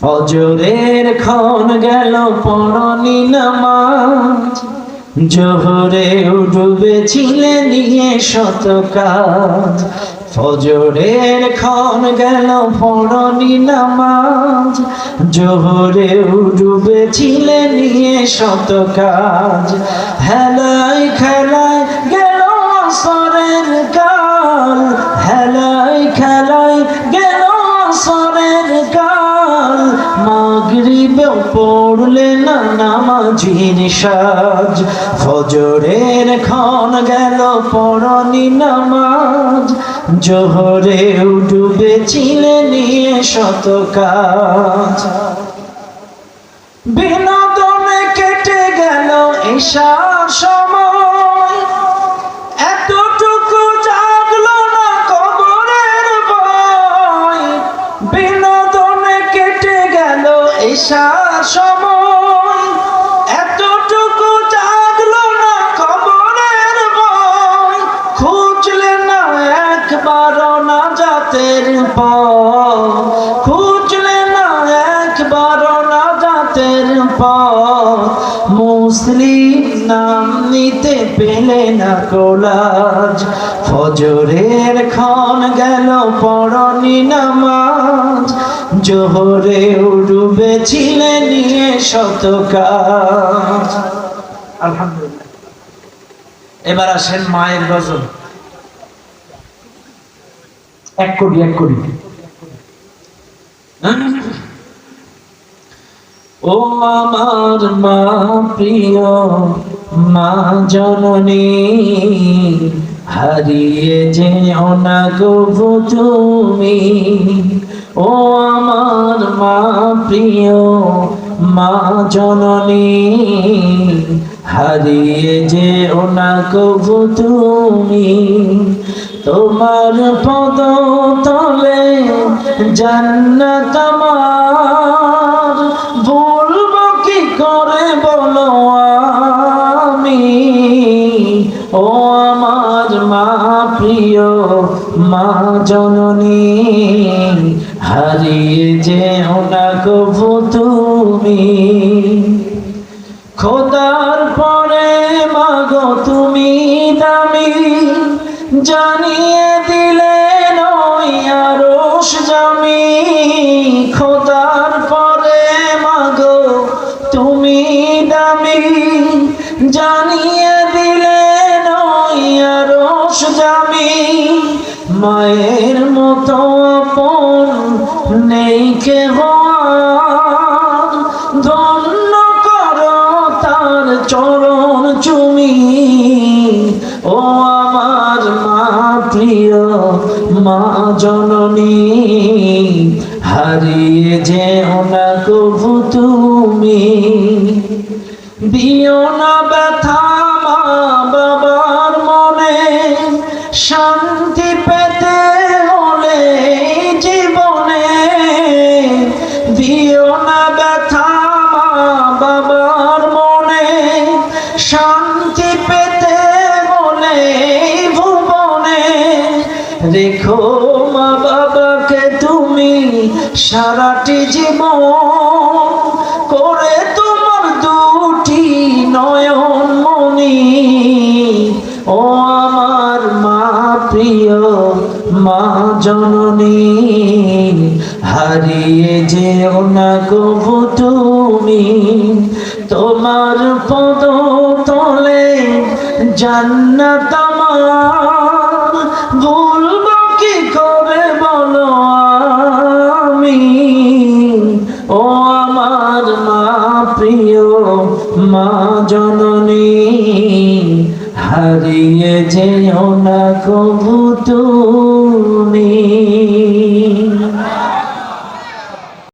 ফজরের ক্ষণ গেল পরনি নামাজ। জোহরে ডুবেছিলে নিয়ে শত কাজ। ফজরের ক্ষণ গেল পরনি নামাজ। জোহরে ডুবেছিলে নিয়ে শত কাজ। হেলাই খেলায় নামাজির সাজ। ফজরের গেল, পরনি নামাজ। নিয়ে শত কাজ। বিনোদনে কেটে গেল ঈশার সময়। এতটুকু জাগলো না কবরের ভয়। বিনোদনে কেটে গেল ঈশার সময়। মুসলিম নাম নিতে পেলে না কোলাজ। ফজরের ক্ষণ গেল পরনি নামাজ। জোহরে ডুবেছিলে নিয়ে শত কাজ। আলহামদুলিল্লাহ। এবার আসেন মায়ের গজল। এক কোটি এক কোটি। ও আমার মা প্রিয়, মা জননী, হারিয়ে যে অনাগভ তুমি। ও আমার মা প্রিয়, মা জননী, হারিয়ে যে অনাগভ তুমি। তোমার পদ তলে জান্নাত আমার মা প্রিয় মা জননী, হারিয়ে যে না তুমি। খোদার পরে মাগো তুমি দামি, জানিয়ে দিলে নই আরশ জামি। খোদার পরে মাগো তুমি দামি, জানিয়ে মায়ের মতো আপন নেই কে ধন্য করো তার চরণ চুমি। ও আমার মা প্রিয় মা জননী, হারিয়ে যে না কবু তুমি। দিও না ব্যথা রেখো মা বাবাকে তুমি সারাটি জীবন করে তোমার দুটি নয়ন মনি ও আমার মা প্রিয় মা জননী, হারিয়ে যেও না কবু তুমি। তোমার পদ তলে জান্নাত আমার প্রিয় মা জননী হারিয়ে যেও না কবু তুমি।